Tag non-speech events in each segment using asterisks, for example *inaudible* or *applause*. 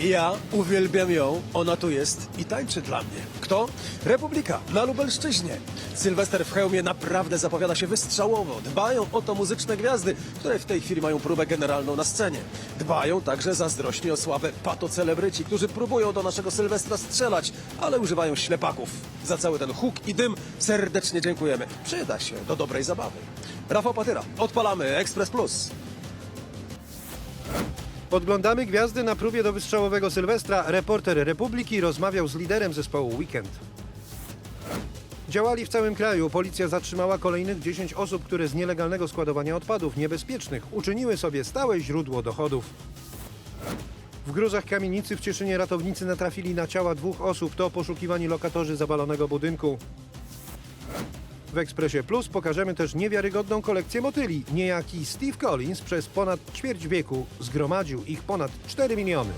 Ja uwielbiam ją, ona tu jest i tańczy dla mnie. Kto? Republika na Lubelszczyźnie. Sylwester w hełmie naprawdę zapowiada się wystrzałowo. Dbają o to muzyczne gwiazdy, które w tej chwili mają próbę generalną na scenie. Dbają także zazdrośnie o sławę patocelebryci, którzy próbują do naszego Sylwestra strzelać, ale używają ślepaków. Za cały ten huk i dym serdecznie dziękujemy. Przyda się do dobrej zabawy. Rafał Patyra, odpalamy Express Plus. Podglądamy gwiazdy na próbie do wystrzałowego Sylwestra. Reporter Republiki rozmawiał z liderem zespołu Weekend. Działali w całym kraju. Policja zatrzymała kolejnych 10 osób, które z nielegalnego składowania odpadów niebezpiecznych uczyniły sobie stałe źródło dochodów. W gruzach kamienicy w Cieszynie ratownicy natrafili na ciała dwóch osób. To poszukiwani lokatorzy zawalonego budynku. W Ekspresie Plus pokażemy też niewiarygodną kolekcję motyli. Niejaki Steve Collins przez ponad ćwierć wieku zgromadził ich ponad 4 miliony.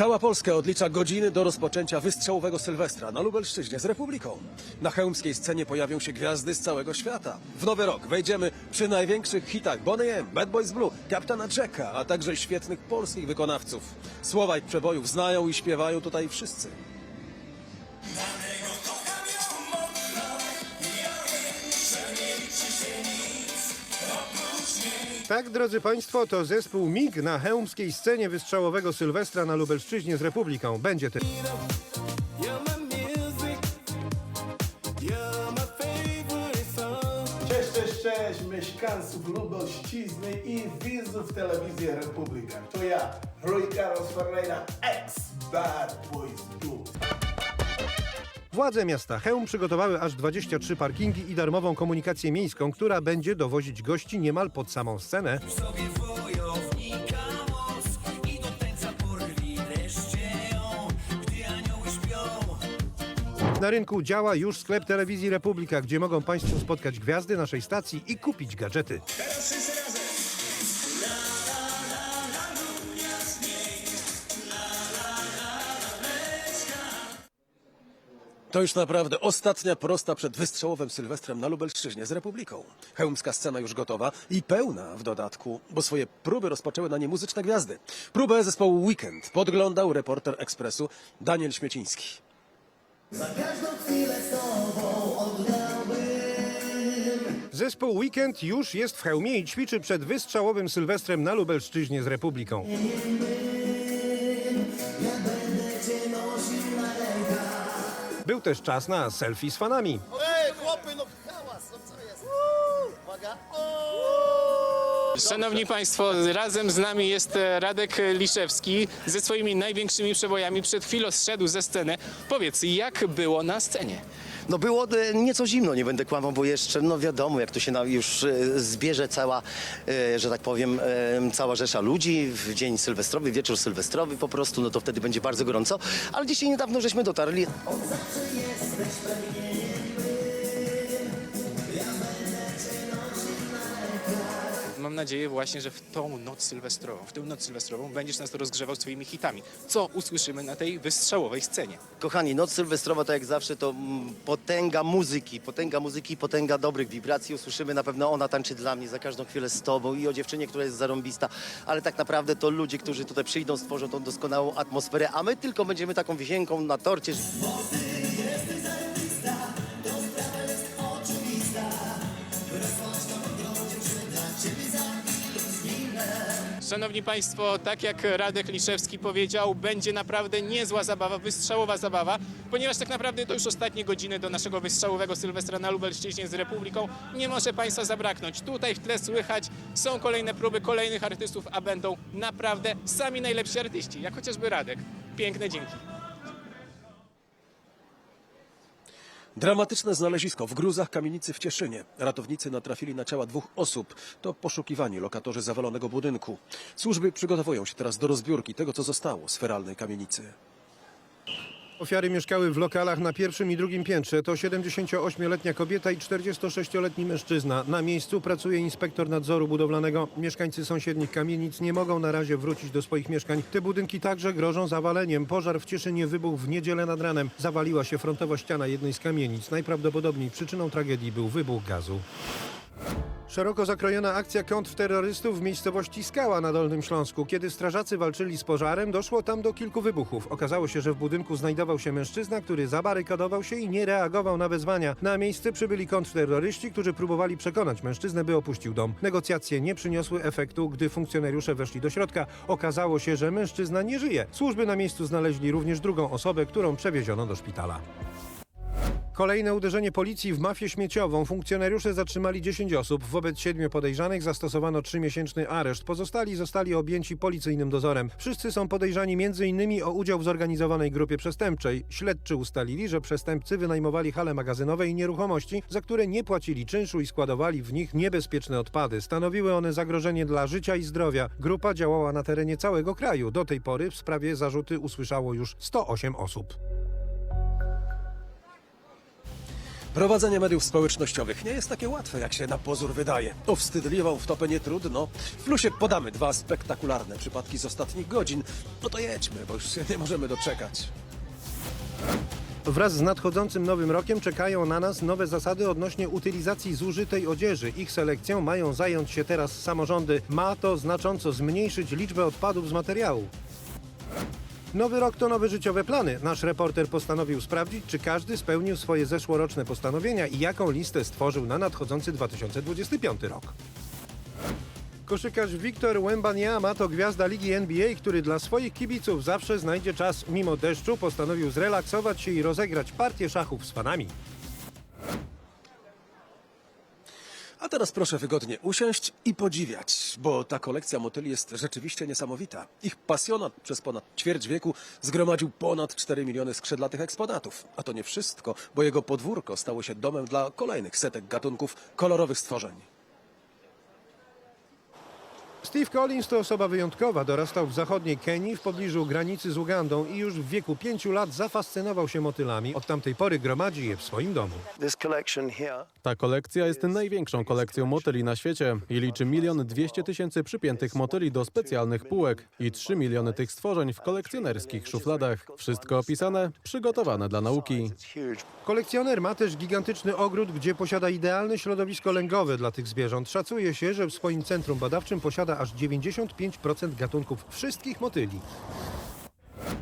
Cała Polska odlicza godziny do rozpoczęcia wystrzałowego Sylwestra na Lubelszczyźnie z Republiką. Na chełmskiej scenie pojawią się gwiazdy z całego świata. W nowy rok wejdziemy przy największych hitach Bonnie M, Bad Boys Blue, Kapitana Jacka, a także świetnych polskich wykonawców. Słowa ich przebojów znają i śpiewają tutaj wszyscy. Tak, drodzy Państwo, to zespół MIG na chełmskiej scenie wystrzałowego Sylwestra na Lubelszczyźnie z Republiką. Będzie song. Cześć, cześć, cześć mieszkańców Lubelszczyzny i widzów telewizji Republika. To ja, Roy Carlos Ferreira, ex Bad Boys Blue. Władze miasta Chełm przygotowały aż 23 parkingi i darmową komunikację miejską, która będzie dowozić gości niemal pod samą scenę. Na rynku działa już sklep telewizji Republika, gdzie mogą Państwo spotkać gwiazdy naszej stacji i kupić gadżety. To już naprawdę ostatnia prosta przed wystrzałowym Sylwestrem na Lubelszczyźnie z Republiką. Chełmska scena już gotowa i pełna w dodatku, bo swoje próby rozpoczęły na nie muzyczne gwiazdy. Próbę zespołu Weekend podglądał reporter Ekspresu Daniel Śmieciński. Zespół Weekend już jest w Chełmie i ćwiczy przed wystrzałowym Sylwestrem na Lubelszczyźnie z Republiką. Był też czas na selfie z fanami. Ej, chłopy, no hałas, no co jest? Uwaga. Szanowni Państwo, razem z nami jest e, Radek Liszewski ze swoimi największymi przebojami. Przed chwilą zszedł ze sceny. Powiedz, jak było na scenie? No było e, nieco zimno, nie będę kłamał, bo jeszcze, no wiadomo, jak to się już e, zbierze cała, e, że tak powiem, cała rzesza ludzi w dzień sylwestrowy, wieczór sylwestrowy po prostu, no to wtedy będzie bardzo gorąco. Ale dzisiaj niedawno żeśmy dotarli. Mam nadzieję właśnie, że w tą noc sylwestrową, w tę noc sylwestrową będziesz nas rozgrzewał swoimi hitami. Co usłyszymy na tej wystrzałowej scenie? Kochani, noc sylwestrowa to jak zawsze to mm, potęga muzyki, potęga muzyki, potęga dobrych wibracji. Usłyszymy na pewno ona tańczy dla mnie za każdą chwilę z tobą i o dziewczynie, która jest zarąbista, ale tak naprawdę to ludzie, którzy tutaj przyjdą, stworzą tą doskonałą atmosferę, a my tylko będziemy taką wisienką na torcie. Szanowni Państwo, tak jak Radek Liszewski powiedział, będzie naprawdę niezła zabawa, wystrzałowa zabawa, ponieważ tak naprawdę to już ostatnie godziny do naszego wystrzałowego Sylwestra na Lubelszczyźnie z Republiką. Nie może Państwa zabraknąć. Tutaj w tle słychać, są kolejne próby kolejnych artystów, a będą naprawdę sami najlepsi artyści, jak chociażby Radek. Piękne dzięki. Dramatyczne znalezisko w gruzach kamienicy w Cieszynie. Ratownicy natrafili na ciała dwóch osób. To poszukiwani lokatorzy zawalonego budynku. Służby przygotowują się teraz do rozbiórki tego, co zostało z feralnej kamienicy. Ofiary mieszkały w lokalach na pierwszym i drugim piętrze. To 78-letnia kobieta i 46-letni mężczyzna. Na miejscu pracuje inspektor nadzoru budowlanego. Mieszkańcy sąsiednich kamienic nie mogą na razie wrócić do swoich mieszkań. Te budynki także grożą zawaleniem. Pożar w Cieszynie wybuchł w niedzielę nad ranem. Zawaliła się frontowa ściana jednej z kamienic. Najprawdopodobniej przyczyną tragedii był wybuch gazu. Szeroko zakrojona akcja kontrterrorystów w miejscowości Skała na Dolnym Śląsku. Kiedy strażacy walczyli z pożarem, doszło tam do kilku wybuchów. Okazało się, że w budynku znajdował się mężczyzna, który zabarykadował się i nie reagował na wezwania. Na miejsce przybyli kontrterroryści, którzy próbowali przekonać mężczyznę, by opuścił dom. Negocjacje nie przyniosły efektu, gdy funkcjonariusze weszli do środka. Okazało się, że mężczyzna nie żyje. Służby na miejscu znaleźli również drugą osobę, którą przewieziono do szpitala. Kolejne uderzenie policji w mafię śmieciową. Funkcjonariusze zatrzymali 10 osób. Wobec siedmiu podejrzanych zastosowano trzymiesięczny areszt. Pozostali zostali objęci policyjnym dozorem. Wszyscy są podejrzani m.in. o udział w zorganizowanej grupie przestępczej. Śledczy ustalili, że przestępcy wynajmowali hale magazynowe i nieruchomości, za które nie płacili czynszu i składowali w nich niebezpieczne odpady. Stanowiły one zagrożenie dla życia i zdrowia. Grupa działała na terenie całego kraju. Do tej pory w sprawie zarzuty usłyszało już 108 osób. Prowadzenie mediów społecznościowych nie jest takie łatwe, jak się na pozór wydaje. O wstydliwą wtopę nie trudno. W plusie podamy dwa spektakularne przypadki z ostatnich godzin. No to jedźmy, bo już się nie możemy doczekać. Wraz z nadchodzącym nowym rokiem czekają na nas nowe zasady odnośnie utylizacji zużytej odzieży. Ich selekcją mają zająć się teraz samorządy. Ma to znacząco zmniejszyć liczbę odpadów z materiału. Nowy rok to nowe życiowe plany. Nasz reporter postanowił sprawdzić, czy każdy spełnił swoje zeszłoroczne postanowienia i jaką listę stworzył na nadchodzący 2025 rok. Koszykarz Wiktor Wembanyama to gwiazda ligi NBA, który dla swoich kibiców zawsze znajdzie czas. Mimo deszczu postanowił zrelaksować się i rozegrać partię szachów z fanami. A teraz proszę wygodnie usiąść i podziwiać, bo ta kolekcja motyli jest rzeczywiście niesamowita. Ich pasjonat przez ponad ćwierć wieku zgromadził ponad 4 miliony skrzydlatych eksponatów. A to nie wszystko, bo jego podwórko stało się domem dla kolejnych setek gatunków kolorowych stworzeń. Steve Collins to osoba wyjątkowa. Dorastał w zachodniej Kenii w pobliżu granicy z Ugandą i już w wieku pięciu lat zafascynował się motylami. Od tamtej pory gromadzi je w swoim domu. Ta kolekcja jest największą kolekcją motyli na świecie i liczy milion dwieście tysięcy przypiętych motyli do specjalnych półek i 3 miliony tych stworzeń w kolekcjonerskich szufladach. Wszystko opisane, przygotowane dla nauki. Kolekcjoner ma też gigantyczny ogród, gdzie posiada idealne środowisko lęgowe dla tych zwierząt. Szacuje się, że w swoim centrum badawczym posiada aż 95% gatunków wszystkich motyli.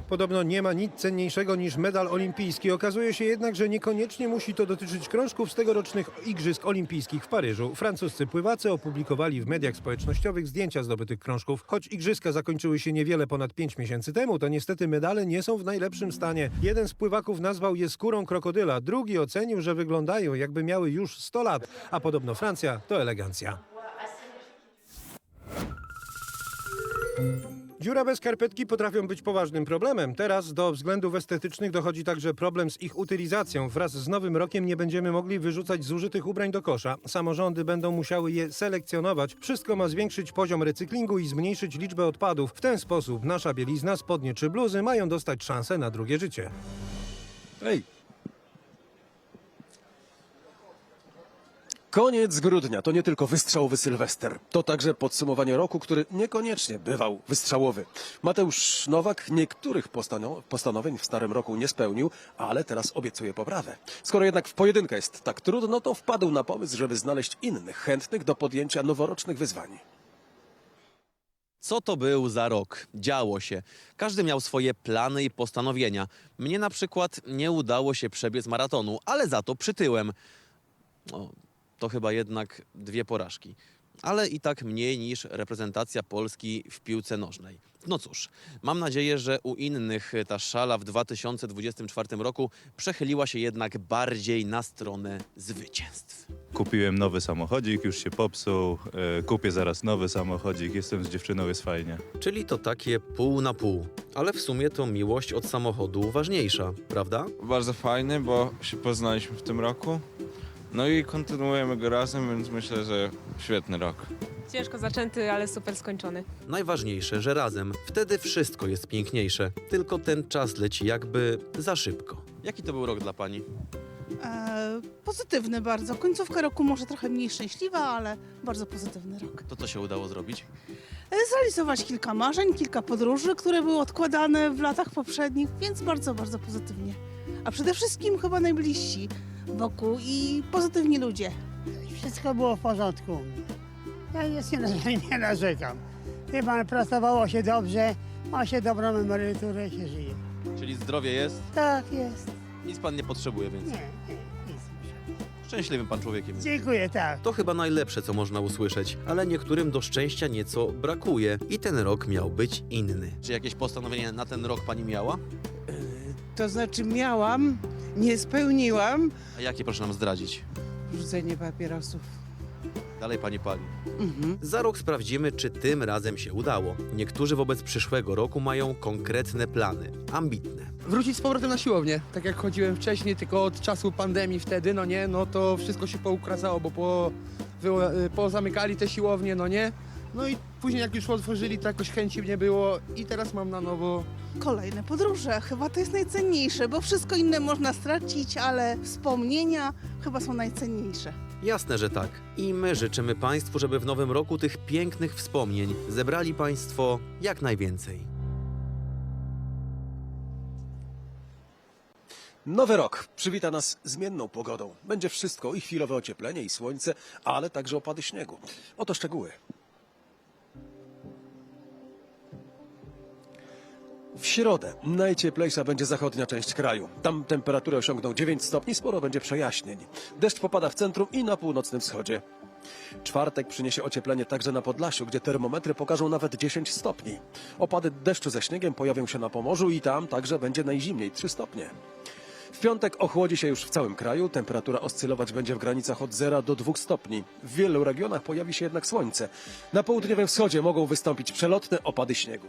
Podobno nie ma nic cenniejszego niż medal olimpijski. Okazuje się jednak, że niekoniecznie musi to dotyczyć krążków z tegorocznych Igrzysk Olimpijskich w Paryżu. Francuscy pływacy opublikowali w mediach społecznościowych zdjęcia zdobytych krążków. Choć igrzyska zakończyły się niewiele ponad 5 miesięcy temu, to niestety medale nie są w najlepszym stanie. Jeden z pływaków nazwał je skórą krokodyla, drugi ocenił, że wyglądają jakby miały już 100 lat, a podobno Francja to elegancja. Dziura bez skarpetki potrafią być poważnym problemem. Teraz do względów estetycznych dochodzi także problem z ich utylizacją. Wraz z nowym rokiem nie będziemy mogli wyrzucać zużytych ubrań do kosza. Samorządy będą musiały je selekcjonować. Wszystko ma zwiększyć poziom recyklingu i zmniejszyć liczbę odpadów. W ten sposób nasza bielizna, spodnie czy bluzy mają dostać szansę na drugie życie. Ej! Koniec grudnia to nie tylko wystrzałowy Sylwester, to także podsumowanie roku, który niekoniecznie bywał wystrzałowy. Mateusz Nowak niektórych postano- postanowień w starym roku nie spełnił, ale teraz obiecuje poprawę. Skoro jednak w pojedynkę jest tak trudno, to wpadł na pomysł, żeby znaleźć innych chętnych do podjęcia noworocznych wyzwań. Co to był za rok? Działo się. Każdy miał swoje plany i postanowienia. Mnie na przykład nie udało się przebiec maratonu, ale za to przytyłem. To chyba jednak dwie porażki. Ale i tak mniej niż reprezentacja Polski w piłce nożnej. No cóż, mam nadzieję, że u innych ta szala w 2024 roku przechyliła się jednak bardziej na stronę zwycięstw. Kupiłem nowy samochodzik, już się popsuł. e, Kupię zaraz nowy samochodzik. Jestem z dziewczyną, jest fajnie. Czyli to takie pół na pół. Ale w sumie to miłość od samochodu ważniejsza, prawda? Bardzo fajny, bo się poznaliśmy w tym roku. No i kontynuujemy go razem, więc myślę, że świetny rok. Ciężko zaczęty, ale super skończony. Najważniejsze, że razem. Wtedy wszystko jest piękniejsze. Tylko ten czas leci jakby za szybko. Jaki to był rok dla pani? E, pozytywny bardzo. Końcówka roku może trochę mniej szczęśliwa, ale bardzo pozytywny rok. To co się udało zrobić? E, zrealizować kilka marzeń, kilka podróży, które były odkładane w latach poprzednich, więc bardzo, bardzo pozytywnie. A przede wszystkim chyba najbliżsi wokół i pozytywni ludzie. Wszystko było w porządku. Ja nic *laughs* nie, nie narzekam. Wie pan, pracowało się dobrze, ma się dobrą emeryturę i się żyje. Czyli zdrowie jest? Tak jest. Nic pan nie potrzebuje więcej. Nie, nie, nic. Szczęśliwym pan człowiekiem jest. Dziękuję, tak. To chyba najlepsze, co można usłyszeć, ale niektórym do szczęścia nieco brakuje i ten rok miał być inny. Czy jakieś postanowienie na ten rok pani miała? To znaczy miałam, nie spełniłam A jakie proszę nam zdradzić? rzucenie papierosów. Dalej pani pali. Mhm. Za rok sprawdzimy, czy tym razem się udało. Niektórzy wobec przyszłego roku mają konkretne plany, ambitne. wrócić z powrotem na siłownię, tak jak chodziłem wcześniej, tylko od czasu pandemii wtedy, no nie, no to wszystko się poukracało, bo po, wy, y, pozamykali te siłownie, no nie. No i później jak już otworzyli, to jakoś chęci nie było i teraz mam na nowo Kolejne podróże, chyba to jest najcenniejsze, bo wszystko inne można stracić, ale wspomnienia chyba są najcenniejsze. Jasne, że tak. I my życzymy Państwu, żeby w nowym roku tych pięknych wspomnień zebrali Państwo jak najwięcej. Nowy rok przywita nas zmienną pogodą. Będzie wszystko i chwilowe ocieplenie, i słońce, ale także opady śniegu. Oto szczegóły. W środę najcieplejsza będzie zachodnia część kraju. Tam temperatury osiągną 9 stopni, sporo będzie przejaśnień. Deszcz popada w centrum i na północnym wschodzie. Czwartek przyniesie ocieplenie także na Podlasiu, gdzie termometry pokażą nawet 10 stopni. Opady deszczu ze śniegiem pojawią się na Pomorzu i tam także będzie najzimniej 3 stopnie. W piątek ochłodzi się już w całym kraju, temperatura oscylować będzie w granicach od 0 do 2 stopni. W wielu regionach pojawi się jednak słońce. Na południowym wschodzie mogą wystąpić przelotne opady śniegu.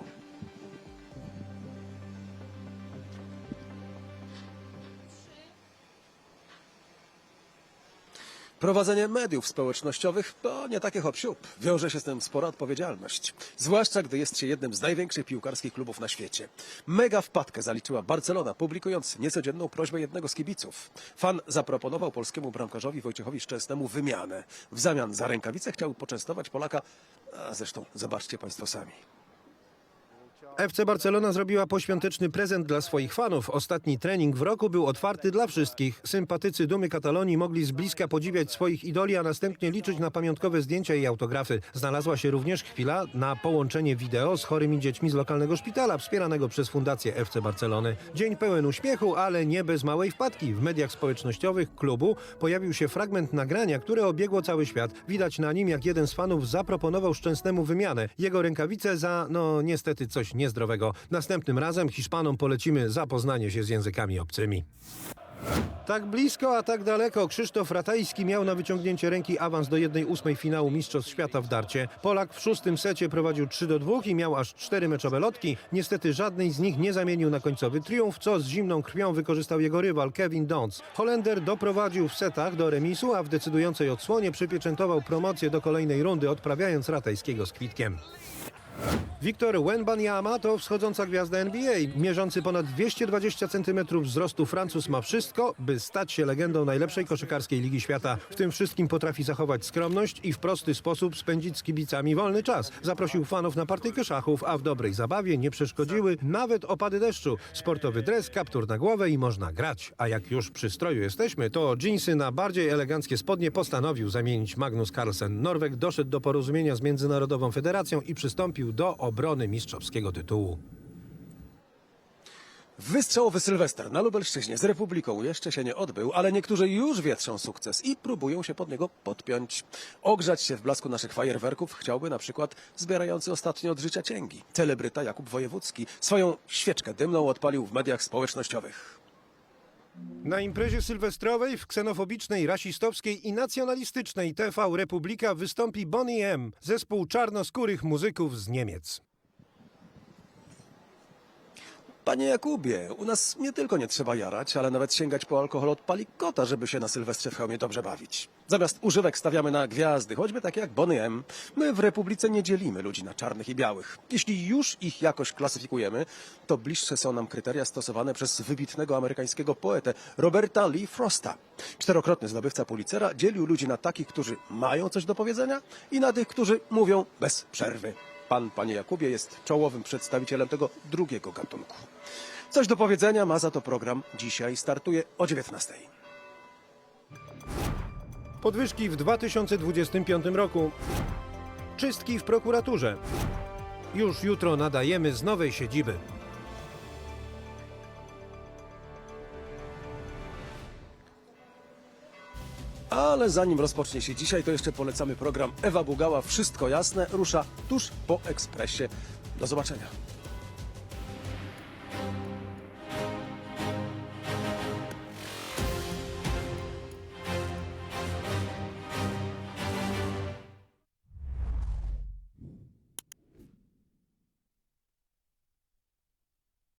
Prowadzenie mediów społecznościowych to nie takie hop Wiąże się z tym spora odpowiedzialność. Zwłaszcza gdy jest się jednym z największych piłkarskich klubów na świecie. Mega wpadkę zaliczyła Barcelona, publikując niecodzienną prośbę jednego z kibiców. Fan zaproponował polskiemu bramkarzowi Wojciechowi Szczęsnemu wymianę. W zamian za rękawice chciał poczęstować Polaka, a zresztą zobaczcie Państwo sami. FC Barcelona zrobiła poświąteczny prezent dla swoich fanów. Ostatni trening w roku był otwarty dla wszystkich. Sympatycy Dumy Katalonii mogli z bliska podziwiać swoich idoli, a następnie liczyć na pamiątkowe zdjęcia i autografy. Znalazła się również chwila na połączenie wideo z chorymi dziećmi z lokalnego szpitala, wspieranego przez Fundację FC Barcelony. Dzień pełen uśmiechu, ale nie bez małej wpadki. W mediach społecznościowych klubu pojawił się fragment nagrania, które obiegło cały świat. Widać na nim, jak jeden z fanów zaproponował Szczęsnemu wymianę. Jego rękawice za, no niestety, coś niezdrowego. Następnym razem Hiszpanom polecimy zapoznanie się z językami obcymi. Tak blisko, a tak daleko Krzysztof Ratajski miał na wyciągnięcie ręki awans do 1-8 finału Mistrzostw Świata w darcie. Polak w szóstym secie prowadził 3 do 2 i miał aż cztery meczowe lotki. Niestety żadnej z nich nie zamienił na końcowy triumf, co z zimną krwią wykorzystał jego rywal Kevin Dons. Holender doprowadził w setach do remisu, a w decydującej odsłonie przypieczętował promocję do kolejnej rundy, odprawiając Ratajskiego z kwitkiem. Wiktor Wenbanyama to wschodząca gwiazda NBA. Mierzący ponad 220 cm wzrostu Francuz ma wszystko, by stać się legendą najlepszej koszykarskiej ligi świata. W tym wszystkim potrafi zachować skromność i w prosty sposób spędzić z kibicami wolny czas. Zaprosił fanów na partyjkę szachów, a w dobrej zabawie nie przeszkodziły nawet opady deszczu. Sportowy dres, kaptur na głowę i można grać. A jak już przy stroju jesteśmy, to dżinsy na bardziej eleganckie spodnie postanowił zamienić Magnus Carlsen. Norweg doszedł do porozumienia z Międzynarodową Federacją i przystąpił do obrony mistrzowskiego tytułu. Wystrzałowy Sylwester na Lubelszczyźnie z Republiką jeszcze się nie odbył, ale niektórzy już wietrzą sukces i próbują się pod niego podpiąć. Ogrzać się w blasku naszych fajerwerków chciałby na przykład zbierający ostatnio od życia cięgi. Celebryta Jakub Wojewódzki swoją świeczkę dymną odpalił w mediach społecznościowych. Na imprezie sylwestrowej w ksenofobicznej, rasistowskiej i nacjonalistycznej TV Republika wystąpi Bonnie M, zespół czarnoskórych muzyków z Niemiec. Panie Jakubie, u nas nie tylko nie trzeba jarać, ale nawet sięgać po alkohol od palikota, żeby się na Sylwestrze w hełmie dobrze bawić. Zamiast używek stawiamy na gwiazdy, choćby takie jak Bonny M. My w Republice nie dzielimy ludzi na czarnych i białych. Jeśli już ich jakoś klasyfikujemy, to bliższe są nam kryteria stosowane przez wybitnego amerykańskiego poetę Roberta Lee Frosta. Czterokrotny zdobywca Pulitzera dzielił ludzi na takich, którzy mają coś do powiedzenia i na tych, którzy mówią bez przerwy. Pan, panie Jakubie, jest czołowym przedstawicielem tego drugiego gatunku. Coś do powiedzenia ma za to program. Dzisiaj startuje o 19. Podwyżki w 2025 roku. Czystki w prokuraturze. Już jutro nadajemy z nowej siedziby. Ale zanim rozpocznie się dzisiaj, to jeszcze polecamy program Ewa Bugała. Wszystko jasne rusza tuż po ekspresie. Do zobaczenia.